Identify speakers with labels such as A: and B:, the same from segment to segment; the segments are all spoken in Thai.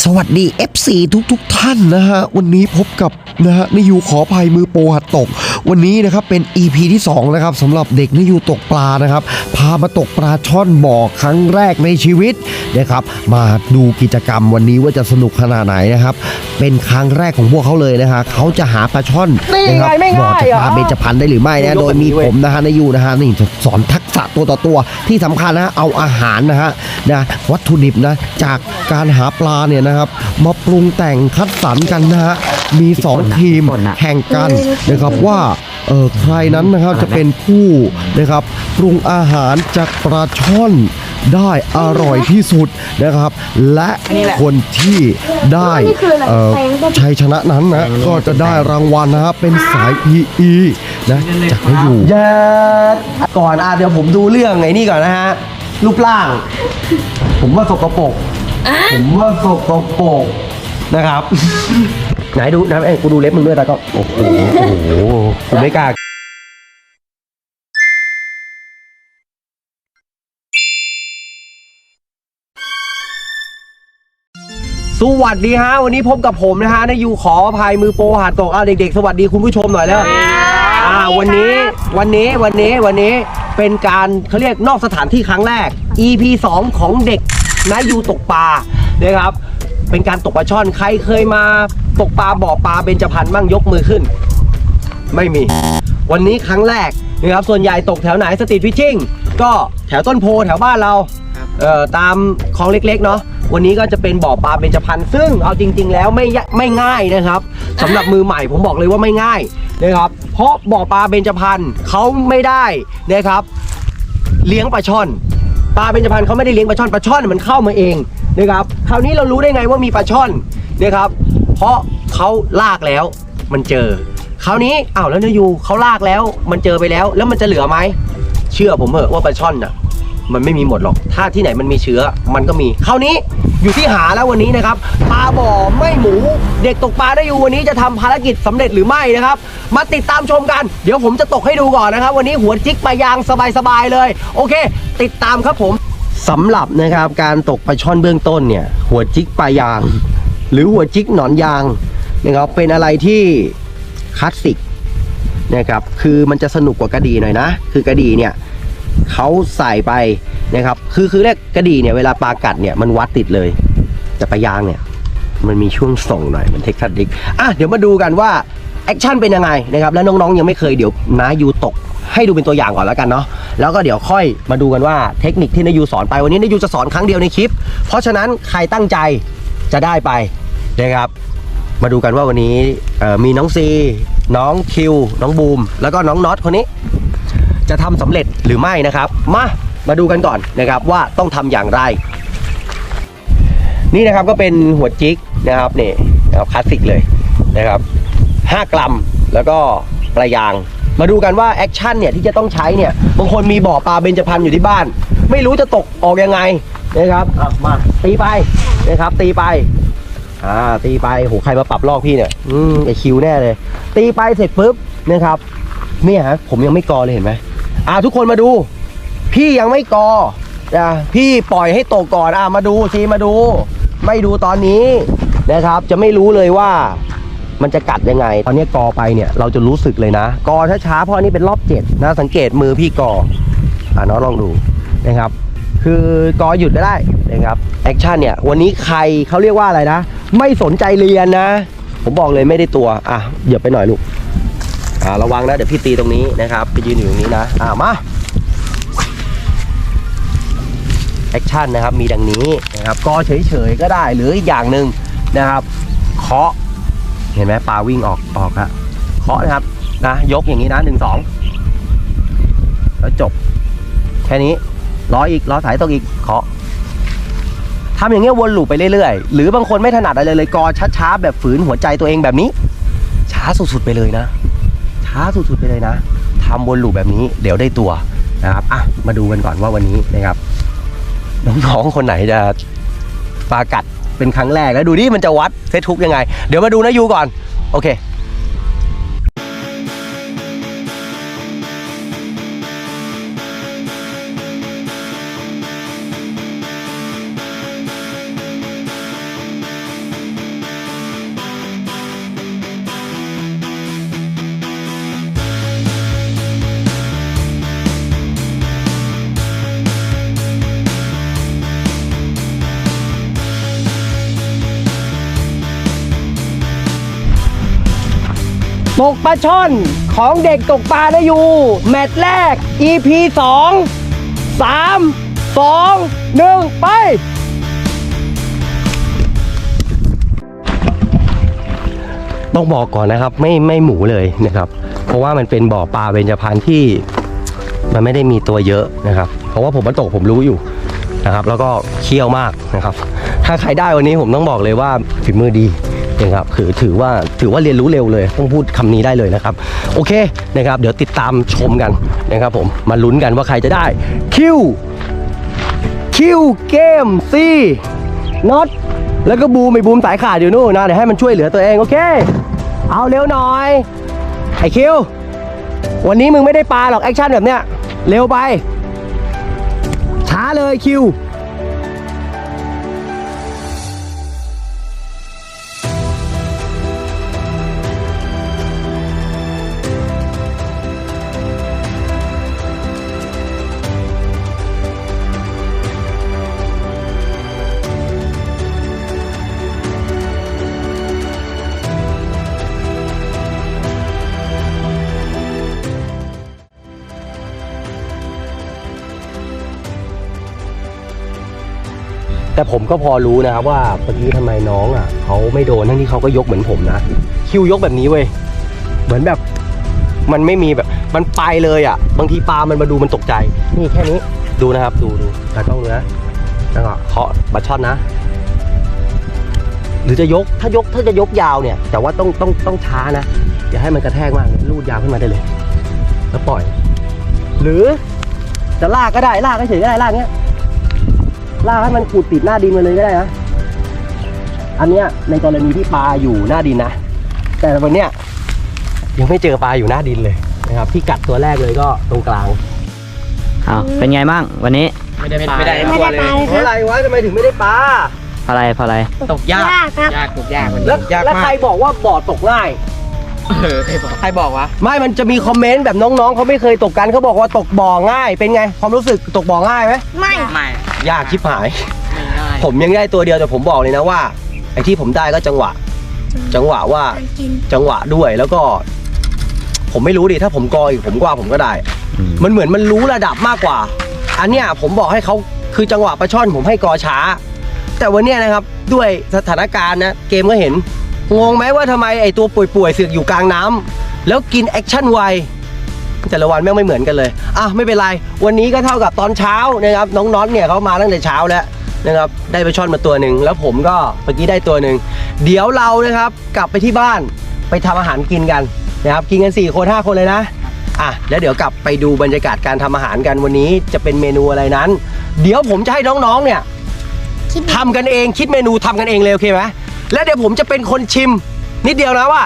A: สวัสดี FC ทุกทุกๆท่านนะฮะ วันนี้พบกับนะฮะนิยูขอภัยมือโปหัดตก วันนี้นะครับเป็น EP ที่2นะครับสำหรับเด็กนิยูตกปลานะครับ พามาตกปลาช่อนบ่อครั้งแรกในชีวิตนะครับมาดูกิจกรรมวันนี้ว่าจะสนุกขนาดไหนนะครับ เป็นครั้งแรกของพวกเขาเลยนะฮะเขาจะหาปลาช่อน
B: นี่
A: นะครั
B: ไงไม่
A: บ่อ
B: ง่าย
A: จะ
B: เหรอ
A: ปลาเบญจพรรณได้หรือไม่นะ
B: ยก
A: โดยมี
B: แบบนี้เว้
A: ผ
B: ย
A: มนะฮะนายูนะฮะนี่จะสอนทักษะตัวต่อตัวที่สำคัญนะฮะเอาอาหารนะฮะนะวัตถุดิบนะจากการหาปลาเนี่ยนะครับมาปรุงแต่งคัดสรรกันนะฮะ มีสองทีมแข่งกันนะครับว่าเออใครนั้นนะครับจะเป็นผู้นะครับปรุงอาหารจากปลาช่อนได้อร่อยที่สุดนะครับ และคนที่ได้เอ่อชัยชนะนั้นนะก็จะได้รางวัลนะครับเป็นสาย PE นะจากนายู
B: เยอะก่อนอะเดี๋ยวผมดูเรื่องไอ้นี่ก่อนนะฮะรูปร่าง ผมว่าสกปรกผมว่าสกปรกนะครับ ไหนดูนะเอ้ยกูดูเล็บมึงด้วยแต่ก็โอ้โหโอ้โหกูไม่กล้าสวัสดีฮะ วันนี้พบกับผมนะฮะนายยูขออภัยมือโปรหาดตกอะเด็กๆ สวัสดีคุณผู้ชมหน่อยแล้ว อ่าวันนี้วันนี้วันนี้วันนี้เป็นการเขาเรียกนอกสถานที่ครั้งแรก EP 2 ของเด็กนายูตกปลานะครับเป็นการตกปลาช่อนใครเคยมา ตกปลาบ่อปลาเบญจพรรณบ้างยกมือขึ้น ไม่มี วันนี้ครั้งแรกนะครับส่วนใหญ่ตกแถวไหนสตรีทฟิชชิ่งก็แถวต้นโพแถวบ้านเราเอ่อตามคลองเล็กๆเนาะวันนี้ก็จะเป็นบ่อปลาเบญจพรรณซึ่งเอาจริง ๆ แล้วไม่ยะไม่ง่ายนะครับสำหรับมือใหม่ผมบอกเลยว่าไม่ง่ายนะครับ เพราะบ่อปลาเบญจพรรณเขาไม่ได้นะครับ เลี้ยงปลาช่อนปลาเบญจพรรณเขาไม่ได้เลี้ยงปลาช่อนปลาช่อนมันเข้ามาเองนะครับคราวนี้เรารู้ได้ไงว่ามีปลาช่อนนะครับ เพราะเขาลากแล้วมันเจอคราวนี้อ้าวแล้วเนยยูเขาลากแล้วมันเจอไปแล้ว แล้วมันจะเหลือไหมเชื่อผมเถอะว่าปลาช่อนน่ะมันไม่มีหมดหรอก ถ้าที่ไหนมันมีเชื้อมันก็มี คราวนี้อยู่ที่หาแล้ววันนี้นะครับ ปลาบ่อไม่หมู เด็กตกปลาได้อยู่วันนี้จะทำภารกิจสำเร็จหรือไม่นะครับ มาติดตามชมกัน เดี๋ยวผมจะตกให้ดูก่อนนะครับ วันนี้หัวจิกปลายางสบายๆเลย โอเค ติดตามครับผมสำหรับนะครับการตกปลาช่อนเบื้องต้นเนี่ย หัวจิกปลายาง หรือหัวจิกหนอนยางนะครับเป็นอะไรที่คลาสสิกนะครับคือมันจะสนุกกว่ากระดีหน่อยนะ คือกระดีเนี่ยเขาใส่ไปนะครับคือคือแรกกระดีเนี่ยเวลาปลากัดเนี่ยมันวัดติดเลย แต่ปลายางเนี่ยมันมีช่วงส่งหน่อยเหมือนเท็กซัสดิกอะเดี๋ยวมาดูกันว่าแอคชั่นเป็นยังไงนะครับแล้วน้องๆยังไม่เคยเดี๋ยวน้ายูตกให้ดูเป็นตัวอย่างก่อนแล้วกันเนาะแล้วก็เดี๋ยวค่อยมาดูกันว่าเทคนิคที่นายูสอนไปวันนี้นายูจะสอนครั้งเดียวในคลิป เพราะฉะนั้นใครตั้งใจจะได้ไป นะครับ มาดูกันว่าวันนี้มีน้องซี น้องคิว น้องบูม แล้วก็น้องน็อตคนนี้ จะทำสำเร็จหรือไม่นะครับ มามาดูกันก่อนนะครับว่าต้องทำอย่างไร นี่นะครับก็เป็นหัวจิกนะครับนี่นะครับคลาสสิกเลยนะครับ 5 กรัมแล้วก็ปลายาง มาดูกันว่าแอคชั่นเนี่ยที่จะต้องใช้เนี่ยบางคนมีบ่อปลาเบญจพรรณอยู่ที่บ้าน ไม่รู้จะตกออกยังไงนะครับมาตีไปนะครับตีไป อ่าตีไปโหใครมาปรับลอกพี่เนี่ยอืมไอคิวแน่เลย ตีไปเสร็จปุ๊บนะครับเนี่ยฮะผมยังไม่กอเลยเห็นไหมอ่าทุกคนมาดู พี่ยังไม่กอนะพี่ปล่อยให้ตกก่อนอ่ามาดูซีมาดู ไม่ดูตอนนี้นะครับ จะไม่รู้เลยว่ามันจะกัดยังไง ตอนนี้กอไปเนี่ยเราจะรู้สึกเลยนะ กอช้าๆเพราะอันนี้เป็นรอบเจ็ดนะสังเกตมือพี่กออ่าน้องลองดูนะครับ คือกอหยุดไม่ได้นะครับแอคชั่นเนี่ยวันนี้ใครเขาเรียกว่าอะไรนะ ไม่สนใจเรียนนะ ผมบอกเลยไม่ได้ตัว อะเหยียบไปหน่อยลูก อ่าระวังนะเดี๋ยวพี่ตีตรงนี้นะครับไปยืนอยู่ตรงนี้นะ อ่ามาแอคชั่นนะครับมีดังนี้นะครับกอเฉยๆก็ได้หรืออีกอย่างหนึ่งนะครับเคาะเห็นไหมปลาวิ่งออกออกละเคาะนะครับนะยกอย่างนี้นะหนึ่งสองแล้วจบ แค่นี้ล้ออีกล้อสายตกอีกเคาะ ทำอย่างเงี้ยวนลูปไปเรื่อยๆ หรือบางคนไม่ถนัดอะไรเลยกอช้าๆแบบฝืนหัวใจตัวเองแบบนี้ ช้าสุดๆไปเลยนะ ช้าสุดๆไปเลยนะทำวนลูปแบบนี้เดี๋ยวได้ตัวนะครับอะมาดูกันก่อนว่าวันนี้นะครับน้องๆคนไหนจะปากัดเป็นครั้งแรกแล้วดูดิมันจะวัดเฟซทุกยังไง เดี๋ยวมาดูนะยูก่อน โอเค ตกปลาช่อนของเด็กตกปลานะยูแมตช์แรก EP 2 3 2 1 ไป ต้องบอกก่อนนะครับ ไม่ไม่หมูเลยนะครับ เพราะว่ามันเป็นบ่อปลาเบญจพรรณที่มันไม่ได้มีตัวเยอะนะครับ เพราะว่าผมมาตกผมรู้อยู่นะครับ แล้วก็เคี่ยวมากนะครับ ถ้าใครได้วันนี้ผมต้องบอกเลยว่าฝีมือดี นะครับคือถือว่าถือว่าเรียนรู้เร็วเลย ต้องพูดคำนี้ได้เลยนะครับ โอเคนะครับ เดี๋ยวติดตามชมกันนะครับผมมาลุ้นกันว่าใครจะได้คิวคิวเกมซีน็อตแล้วก็บูมไอ้บูมสายขาดอยู่นู่นนะเดี๋ยวให้มันช่วยเหลือตัวเองโอเค เอาเร็วหน่อยไอ้คิววันนี้มึงไม่ได้ปลาหรอกแอคชั่นแบบเนี้ยเร็วไปช้าเลยคิว แต่ผมก็พอรู้นะครับว่าเมื่อกี้ทำไมน้องอะเขาไม่โดนทั้งที่เขาก็ยกเหมือนผมนะ คิวยกแบบนี้เว้ยเหมือนแบบมันไม่มีแบบมันไปเลยอะ บางทีปลามันมาดูมันตกใจ นี่แค่นี้ดูนะครับดูดูตากล้องดูนะแล้วก็เคาะบัตรช็อตนะ หรือจะยกถ้ายกถ้าจะยกยาวเนี่ย แต่ว่าต้องต้องต้องช้านะอย่าให้มันกระแทกมากลูดยาวขึ้นมาได้เลย แล้วปล่อย หรือจะลากก็ได้ลากเฉยก็ได้ลากเงี้ย ลากให้มันขูดติดหน้าดินมาเลยก็ได้นะ อันเนี้ยในกรณีที่ปลาอยู่หน้าดินนะ แต่วันเนี้ยยังไม่เจอปลาอยู่หน้าดินเลยนะครับที่กัดตัวแรกเลยก็ตรงกลาง
C: อ้าวเป็นไงบ้างวันนี้
D: ไม่ได้ปลา
E: ไม่ได้
D: ไม่
E: ปลาเลย
B: เพราะอะไรวะทำไมถึงไม่ได้ปลา
C: เพราะอะไรเพราะอะไร
D: ตกยาก
E: ยากครับ
D: ยากตกยากมัน
B: แล้ว
D: ยาก
B: แล้ว
D: มา
B: ใคร
D: ก
B: บอกว่าบ่อตกง่าย
D: เออใครบอกใครบอกวะ
B: ไม่มันจะมีคอมเมนต์แบบน้องๆเขาไม่เคยตกกันเขาบอกว่าตกบ่อง่าย เป็นไงความรู้สึกตกบ่อง่ายไหม
E: ไม่
D: ไม่
B: ยากชิบหาย
D: ไม่ง่าย
B: ผมยังได้ตัวเดียวแต่ผมบอกเลยนะว่าไอ้ที่ผมได้ก็จังหวะ จังหวะว่า
E: กิน
B: จังหวะด้วยแล้วก็ ผมไม่รู้ดิถ้าผมกออีกผมกว่าผมก็ได้
C: อืม
B: มันเหมือนมันรู้ระดับมากกว่า อันเนี้ยผมบอกให้เขาคือจังหวะปลาช่อนผมให้กอช้า แต่วันเนี้ยนะครับด้วยสถานการณ์นะเกมก็เห็นงงไหมว่าทำไมไอตัวป่วยๆเสือกอยู่กลางน้ำแล้วกินแอคชั่นไว แต่ละวันแม่งไม่เหมือนกันเลยอะไม่เป็นไร วันนี้ก็เท่ากับตอนเช้านะครับน้องน็อตเนี่ยเขามาตั้งแต่เช้าแล้วนะครับได้ปลาช่อนมาตัวหนึ่งแล้วผมก็เมื่อกี้ได้ตัวหนึ่งเดี๋ยวเรานะครับกลับไปที่บ้านไปทำอาหารกินกันนะครับกินกัน4คน5คนเลยนะอะแล้วเดี๋ยวกลับไปดูบรรยากาศการทำอาหารกันวันนี้จะเป็นเมนูอะไรนั้น เดี๋ยวผมจะให้น้องๆเนี่ย
E: คิด
B: ทำกันเองคิดเมนูทำกันเองเลยโอเคไหมแล้วเดี๋ยวผมจะเป็นคนชิม นิดเดียวนะว่า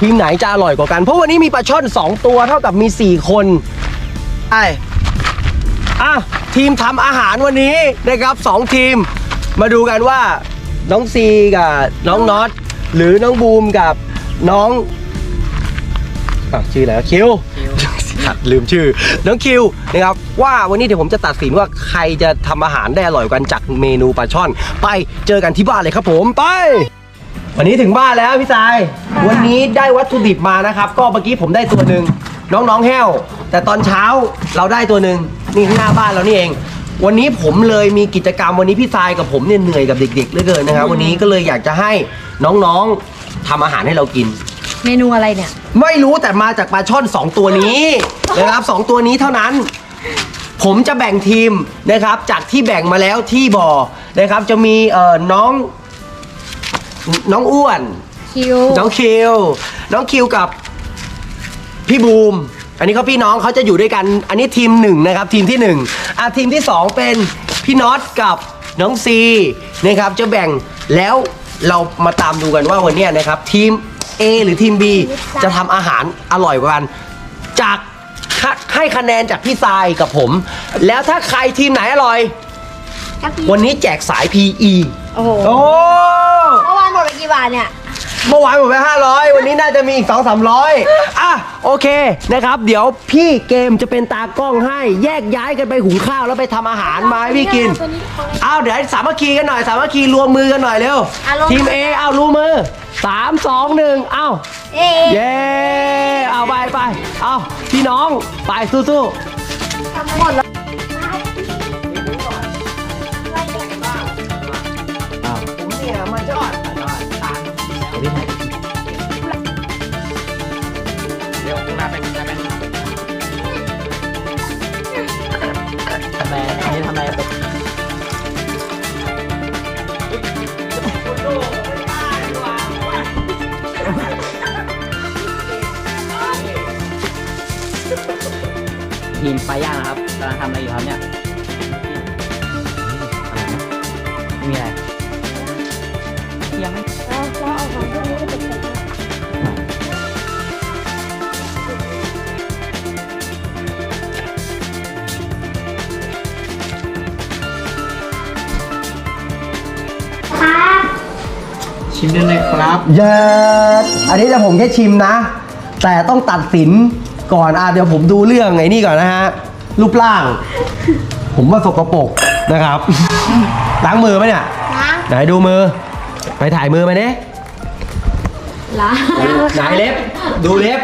B: ทีมไหนจะอร่อยกว่ากัน เพราะวันนี้มีปลาช่อน 2 ตัวเท่ากับมี 4 คนไอ้อะทีมทำอาหารวันนี้นะครับสองทีม มาดูกันว่าน้องซีกับน้องน็อตหรือน้องบูมกับน้องอะชื่ออะไรวะคิวขัดลืมชื่อ น้องคิวนะครับว่าวันนี้เดี๋ยวผมจะตัดสินว่าใครจะทำอาหารได้อร่อยกันจากเมนูปลาช่อน ไปเจอกันที่บ้านเลยครับผมไป วันนี้ถึงบ้านแล้วพี่สาย วันนี้ได้วัตถุดิบมานะครับ ก็เมื่อกี้ผมได้ตัวหนึ่งน้องๆแห้ว แต่ตอนเช้าเราได้ตัวหนึ่งนี่ข้างหน้าบ้านเรานี่เอง วันนี้ผมเลยมีกิจกรรมวันนี้พี่สายกับผมเนี่ยเหนื่อยกับเด็กๆเหลือเกินนะครับ วันนี้ก็เลยอยากจะให้น้องๆทำอาหารให้เรากิน
E: เมนูอะไรเนี่ย
B: ไม่รู้แต่มาจากปลาช่อน 2 ตัวนี้นะครับสองตัวนี้เท่านั้น ผมจะแบ่งทีมนะครับจากที่แบ่งมาแล้วที่บ่อนะครับจะมีเอ่อน้อง น้องอ้วน
E: คิว
B: น้องคิว น้องคิวกับพี่บูม อันนี้เขาพี่น้องเขาจะอยู่ด้วยกัน อันนี้ทีมหนึ่งนะครับ ทีมที่หนึ่งอะทีมที่สองเป็นพี่น็อตกับน้องซีนะครับ จะแบ่งแล้วเรามาตามดูกันว่าวันเนี้ยนะครับ ทีม A หรือทีม B จะทำอาหารอร่อยกว่ากันจากคัดให้คะแนนจากพี่ทรายกับผม แล้วถ้าใครทีมไหนอร่อย วันนี้แจกสาย PE
E: โอ้โห
B: โอ้
E: เมื่อวานหมดไปกี่บาทเนี่ย
B: เมื่อวานหมดไป500 วันนี้น่าจะมีอีก 2 300 อะ โอเคนะครับ เดี๋ยวพี่เกมจะเป็นตากล้องให้แยกย้ายกันไปหุงข้าวแล้วไปทำอาหาร มาให้พี่กินเอาเดี๋ยวสามัคคีกันหน่อยสามัคคีรวมมือกันหน่อยเร็ว
E: อะรวมมือ
B: ทีม A เอารู้มือ 3 2 1 เอา
E: เอ๊ะ
B: เย้เอาไปไปเอาพี่น้องไปสู้
E: ทำหมดแล้ว
C: ทีมปลาย่างนะครับกำลังทำอะไรอยู่ครับเนี่ยไม่มีอะไรยังไม่
E: เราเราเอาของพวกนี้ไปใส่บ้าน
D: ชิมได้เลยครับ
B: เยอะอันนี้จะผมแค่ชิมนะ แต่ต้องตัดสิน ก่อนอะเดี๋ยวผมดูเรื่องไอ้นี่ก่อนนะฮะ รูปร่าง ผมว่าสกปรกนะครับ ล้างมือไหมเนี่ย
E: ล้าง
B: ไหนดูมือ ไปถ่ายมือมาเนี้
E: ล้าง
B: ไหนเล็บ ดูเล็บ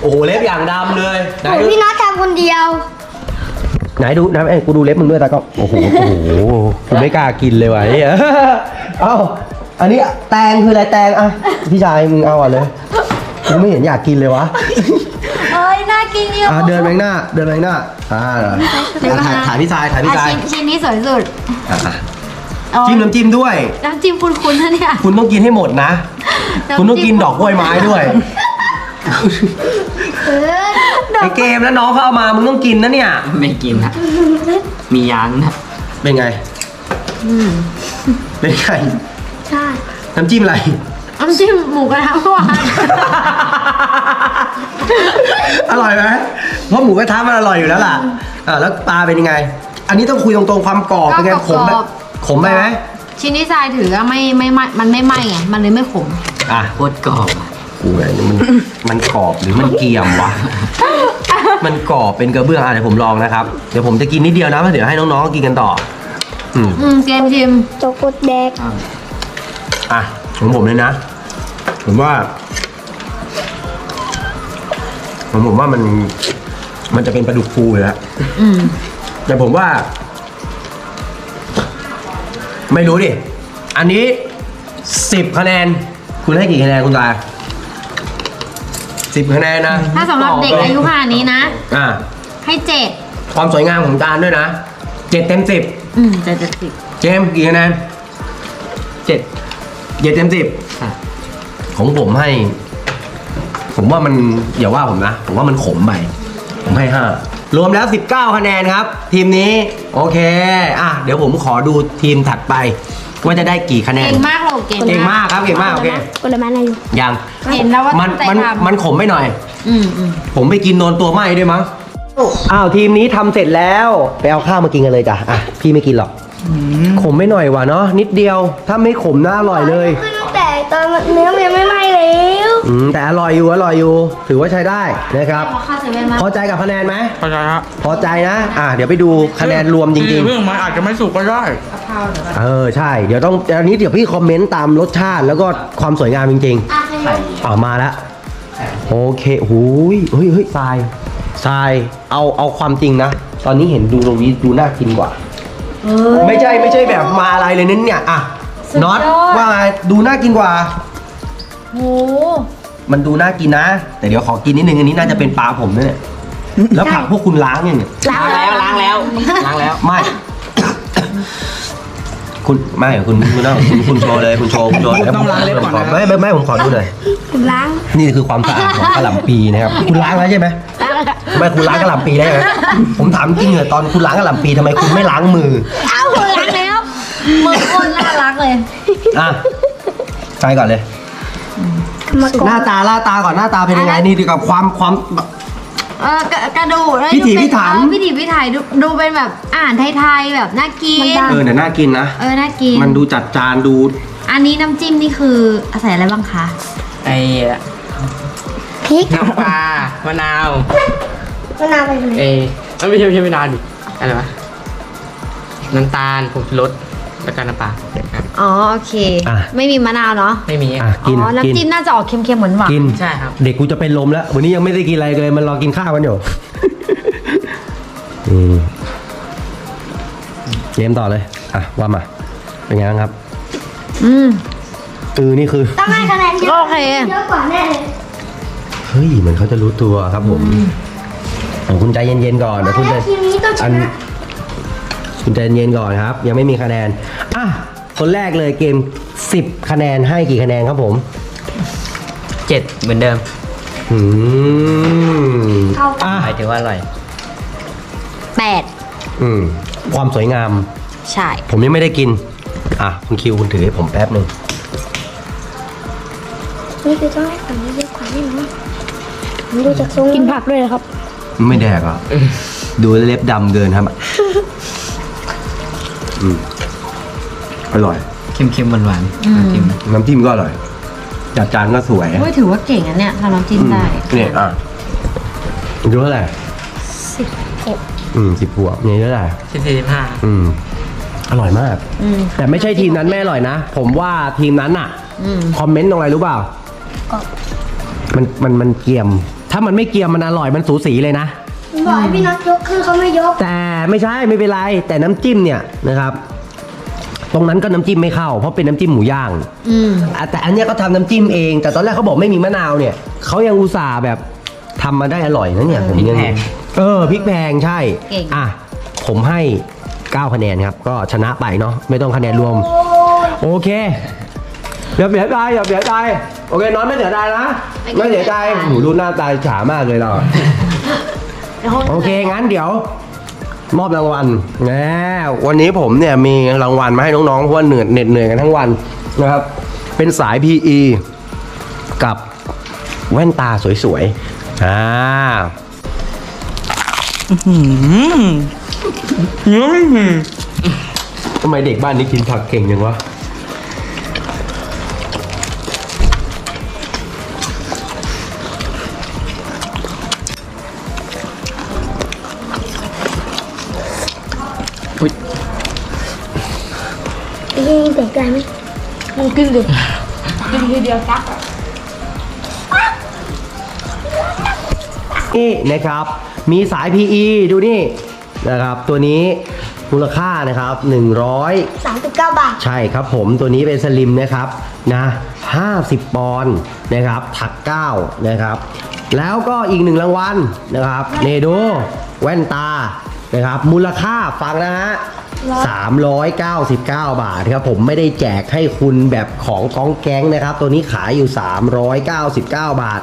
B: โอ้โหเล็บอย่างดำเลยไหนดู
E: พี่น็อตทำคนเดียว
B: ไหนดูนะเอ้ยกูดูเล็บมึงด้วยแต่ก็โอ้โหโอ้โหกูไม่กล้ากินเลยว่ะไอ้เหี้ยเอ้าอันนี้แตงคืออะไรแตงอะพี่ชายมึงเอาอะเลยกูไม่เห็นอยากกินเลยวะ
E: เอ้ยน่ากินเยอะ
B: อะเดินไปข้างหน้า เดินไปข้างหน้า อ่าถ่ายถ่ายพี่ชายถ่ายพี่
E: อะ
B: ชาย
E: ชิ้นชิ้นนี้สวยสุด
B: อะอะ
E: เอา
B: จิ้มน้ำจิ้มด้วย
E: น้ำจิ้มคุ้นๆนะเนี่ย
B: คุณต้องกินให้หมดนะคุณต้องกินดอกกล้วยไม้ด้วย
E: เออดอ
B: ไอกเกมแล้วน้องเขาเอามา มึงต้องกินนะเนี่ย
C: ไม่กินนะมียางนะ
B: เป็นไง เป็นไง
E: ใช่
B: น้ำจิ้มอะไร
E: น้ำจิ้มหมูกระทะเมื่อวาน
B: อร่อยไหมเพราะหมูกระทะมันอร่อยอยู่แล้วล่ะอ่าแล้วปลาเป็นยังไง อันนี้ต้องคุยตรงๆความกรอบเป็นไงขมไหมขมไหมไหม
E: ชิ้นที่ทรายถือว่าไม่ไม่ไหม้มันไม่ไหม้ไงมันเลยไม่ขม
B: อะ
C: โคตรกรอบอะ
B: กูไงมันมันกรอบหรือมันเกรียมวะมันกรอบเป็นกระเบื้องอะเดี๋ยวผมลองนะครับ เดี๋ยวผมจะกินนิดเดียวนะเพราะเดี๋ยวให้น้องๆกินกันต่อ อืม
E: อืมเกมชิม
F: โจกุดแดก
B: อะของผมเลยนะ ผมว่าผมผมว่ามัน มันจะเป็นปลาดุกฟูอยู่แล้ว
E: อืม
B: แต่ผมว่า ไม่รู้ดิ อันนี้สิบคะแนน คุณให้กี่คะแนนคุณตาสิบคะแนนนะ
E: ถ้าสำหรับเด็กอายุขนาดนี้นะ
B: อ่า
E: ให้เจ็ด
B: ความสวยงามของจานด้วยนะเจ็ดเต็มสิบ
E: อืมเจ็ดเจ็ดสิบ
B: เจมส์กี่คะแนน
C: เจ็ด
B: เจ็ดเต็มสิบ
C: ค่ะ
B: ของผมให้ ผมว่ามันอย่าว่าผมนะ ผมว่ามันขมไปผมให้ห้ารวมแล้ว 19 คะแนนครับ ทีมนี้โอเค อะ เดี๋ยวผมขอดูทีมถัดไป ว่าจะได้กี่คะแนน
E: เก่งมากเราเก่ง
B: เก่งมากครับเก่งมากโอเค
F: ผลไม้อะไรอยู่
B: ยัง
E: เห็นแล้วว่า
B: มัน
E: ตั้งใจ
B: มัน
E: ทำ
B: มันขมไม่หน่อย
E: อืมอืม
B: ผมไปกินโดนตัวไหม้ด้วยมั้งอ้าวทีมนี้ทำเสร็จแล้วไปเอาข้าวมากินกันเลยจ้ะอะพี่ไม่กินหรอกขมไม่หน่อยว่ะเนาะนิดเดียวถ้าไม่ขมน่าอร่อยเลย
F: ขึ้นแต่ตอนเนื้อมันยังไม่ไหม้แล้ว
B: อืมแต่อร่อยอยู่อร่อยอยู่ ถือว่าใช้ได้นะครับ
E: พอเข้าเซเว่นมา
B: พอใจกับคะแนนไหม
D: เข้าใจฮะ
B: พอใจนะอะเดี๋ยวไปดูคะแนนรวมจริง
D: เรื่องมันอาจจะไม่สุกก็ได้
B: ๆเออใช่เดี๋ยวต้องอันนี้เดี๋ยวพี่คอมเมนต์ตามรสชาติแล้วก็ความสวยงามจริง
E: อะให้
B: ๆอ่ามาแล้วโอเคหูยเฮ้ยเฮ้ยทรายทรายเอาเอาความจริงนะ ตอนนี้เห็นดูตรงนี้ดูน่ากินกว่า
E: เออ
B: ไม่ใช่ไม่ใช่แบบมาอะไรเลยนั่นเนี่ยอะ
E: สุดยอ
B: น็อ
E: ด
B: ตว่าไงดูน่ากินกว่า
E: โห
B: มันดูน่ากินนะ แต่เดี๋ยวขอกินนิดนึงอันนี้น่าจะเป็นปลาผมนะเนี่ยแล้วผักพวกคุณล้างยังเนี่ย
C: ล้างแล้วล้างแล้วล้างแล้ว
B: ไม่ คุณไม่คุณคุณต้องคุณคุณโชว์เลยคุณโชว์คุณโชว์
D: ต้องล้างเล็บก่อนนะ
B: ไม่ไม่ไม่ผมขอดูหน่อย
F: ล้าง
B: นี่คือความสะอาดของกะหล่ำปีนะครับ คุณล้างแล้วใช่ไหมไม่คุณล้างกะหล่ำปีได้ไหมผมถามจริงเหรอตอนคุณล้างกะหล่ำปีทำไมคุณไม่ล้างมือ
E: เอ้า ล้างแล้วมือคนน่ารักเลย
B: อะใส่ก่อนเลย
F: มาก่อ
B: หน้านตาหน้าตาก่อนหน้าตาเป็นยังไง นี่ดีกับความความ
E: เออกระกระดูกแล้ว
B: พิถี
E: ดูเป็น
B: พิถัน
E: เออพิถีพิถันดูดูเป็นแบบอาหารไทยๆแบบน่ากิน
B: เออแต่น่ากินนะ
E: เออ น่ากิน
B: มันดูจัดจานดู
E: อันนี้น้ำจิ้มนี่คืออาศัยอะไรบ้างคะ
C: ไอ้
F: พริก
C: น้ำปลามะนาว
F: มะนาวไปเลย
C: เอ้ยไม่ใช่ไม่ใช่มะนาวดิอะไรวะน้ำตาลผงชูรส แล้วก็น้ำปลาครับ
E: อ๋อโอเค
B: อะ
E: ไม่มีมะนาวเนาะ
C: ไม่มี
B: อะ
E: อ๋
B: กิน
E: อ
B: กิน
E: น้ำจิ้มน่าจะออกเค็มๆเหมือนหวาน
B: กิน
C: ใช่ครับ
B: เด็กกูจะเป็นลมแล้ว วันนี้ยังไม่ได้กินอะไรเลย มันรอกินข้าวกันอยู่ อืมเกมต่อเลย อะ ว่ามา เป็นไงบ้างครับ
E: อืม
B: อือนี่คือ
F: ต้องให้คะแนนเย
E: ก็
F: อะ
E: โอเค
F: เยอะกว่าแน่เลย
B: เฮ้ยเหมือนเขาจะรู้ตัวครับผมเอาคุณใจเย็นๆก่อนเดี๋ยวคุณจะ
F: ทีมนี้ต้องช
B: อัน
F: นะ
B: คุณใจเย็นๆก่อนครับ ยังไม่มีคะแนน อะ คนแรกเลยเกม 10 คะแนนให้กี่คะแนนครับผม
C: เจ็ดเหมือนเดิม
B: อืม
F: เอา
B: อะ
C: หมายถึงว่าอร่อย
E: แปด
B: อืม ความสวยงาม
E: ใช่
B: ผมยังไม่ได้กิน อะ คุณคิวคุณถือให้ผมแป๊บหนึ่ง
F: นี่คือต้องให้ฝั่งนี้เยอะกว่าแน่นอนผมดูจากทรงกินผักด้วยนะครับ
B: ไม่แดกอะ ดูเล็บดำเกินครับ อืมอร่อย
C: เค็มๆหวานๆน้ำจิ้ม
B: น้ำจิ้มก็อร่อย จัดจานก็สวย
E: เฮ้ยถือว่าเก่งอันเนี้ยทำน้ำจิ้มได้
B: เนี่ยอะดูเท่าไหร่
F: สิบหก
B: อืมสิบหัวกนี่เท่าไหร่
C: สิบสี่สิบห้า
B: อืม อร่อยมาก
E: อืม
B: แต่ไม่ใช่ทีมนั้นไม่อร่อยนะ ผมว่าทีมนั้นอะ
E: อืม
B: คอมเมนต์ตรงอะไรรู้เปล่า
F: ก็
B: มันมันมันเกรียม ถ้ามันไม่เกรียมมันอร่อยมันสูสีเลยนะ
F: บอกให้พี่นัทยกคือเขาไม่ยก
B: แต่ไม่ใช่ไม่เป็นไร แต่น้ำจิ้มเนี่ยนะครับ ตรงนั้นก็น้ำจิ้มไม่เข้า เพราะเป็นน้ำจิ้มหมูย่าง
E: อืม
B: อะแต่อันเนี้ยเขาทำน้ำจิ้มเอง แต่ตอนแรกเขาบอกไม่มีมะนาวเนี่ยเขายังอุตส่าห์แบบทำมาได้อร่อยนะเนี่ยผมยังเออพริกแพงใช่
E: เก่ง
B: อะ ผมให้ 9 คะแนนครับ ก็ชนะไปเนาะไม่ต้องคะแนนรวม โอเคอย่าเสียใจอย่าเสียใจโอเคนอนไม่เสียใจนะไม่เสียใจหนูดูหน้าตาฉามากเลยเรา โอเค งั้นเดี๋ยว มอบรางวัลแหมวันนี้ผมเนี่ยมีรางวัลมาให้น้องๆเพราะว่าเหนื่อยเหน็ดเหนื่อยกันทั้งวันนะครับ เป็นสาย PE กับแว่นตาสวยๆอ่าทำไมเด็กบ้านนี้กินผักเก่งจังวะ
F: ยิงเด็กได้ไหม
E: มึงกินดิกินทีเดียวจัก
B: นี่นะครับ มีสาย PE ดูนี่นะครับ ตัวนี้มูลค่านะครับ 100
F: สามสิบเก้าบาท
B: ใช่ครับผมตัวนี้เป็นสลิมนะครับนะ50 ปอนด์นะครับ ถัก 9 นะครับ แล้วก็อีกหนึ่งรางวัลนะครับเนโดแว่นตานะครับ มูลค่าฟังนะฮะ 399 บาทครับผมไม่ได้แจกให้คุณแบบของกองแก๊งนะครับ ตัวนี้ขายอยู่ 399 บาท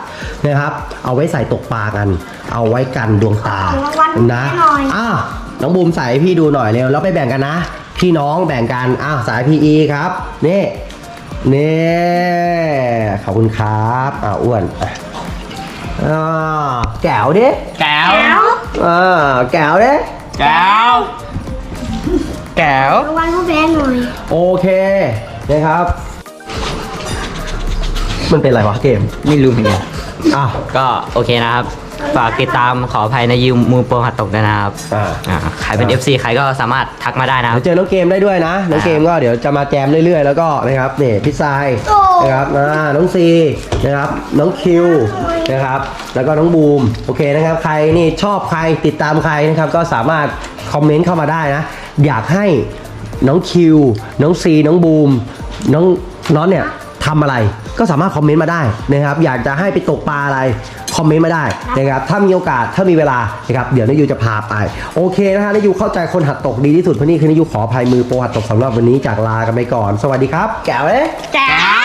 B: นะครับ เอาไว้ใส่ตกปลากัน เอาไว้กันดวงตา
F: ของรางวัล
B: นะ
F: แน่หน่อย
B: อ้าวน้องบูมใส่ให้พี่ดูหน่อยเร็วแล้วไปแบ่งกันนะ พี่น้องแบ่งกันอ้าวสาย PE ครับนี่นี่ขอบคุณครับอ้าวอ้วนอะอ่าแก้วดิ
C: แก้ว
B: อ่าแก้วดิ
C: แก้ว แก้ว
F: รางวัลผู้แพ้หน่อย
B: โอเคนะครับ มันเป็นอะไรวะเกม
C: ไม่รู้เหมือนกัน
B: อ้าว
C: ก็โอเคนะครับ ฝากติดตามขออภัยในยิวมือโปรหัดตกด้วยนะครับ
B: อ่า
C: อ่าใครเป็น FC ใครก็สามารถทักมาได้นะค
B: เดี๋
C: รั
B: ยวเจ
C: บ
B: อน้องเกมได้ด้วยนะ น้องเกมก็เดี๋ยวจะมาแจมเรื่อยๆ แล้วก็นะครับนี่พี่ทราย
F: โอ้
B: นะครับอ่าน้องซีนะครับ น้องคิวนะครับ แล้วก็น้องบูม โอเคนะครับ ใครนี่ชอบใครติดตามใครนะครับ ก็สามารถคอมเมนต์เข้ามาได้นะ อยากให้น้องคิว น้องซี น้องบูม น้องน้องเนี่ยทำอะไร ก็สามารถคอมเมนต์มาได้นะครับ อยากจะให้ไปตกปลาอะไรคอมเมนต์มาได้นะครับถ้ามีโอกาสถ้ามีเวลานะครับเดี๋ยวนายยูจะพาไป โอเคนะฮะนายยูเข้าใจคนหัดตกดีที่สุดเพราะนี่คือนายยูขออภัยมือโปรหัดตกสำหรับวันนี้จากลากันไปก่อน สวัสดีครับ แก้วเอ๊
F: แก้ว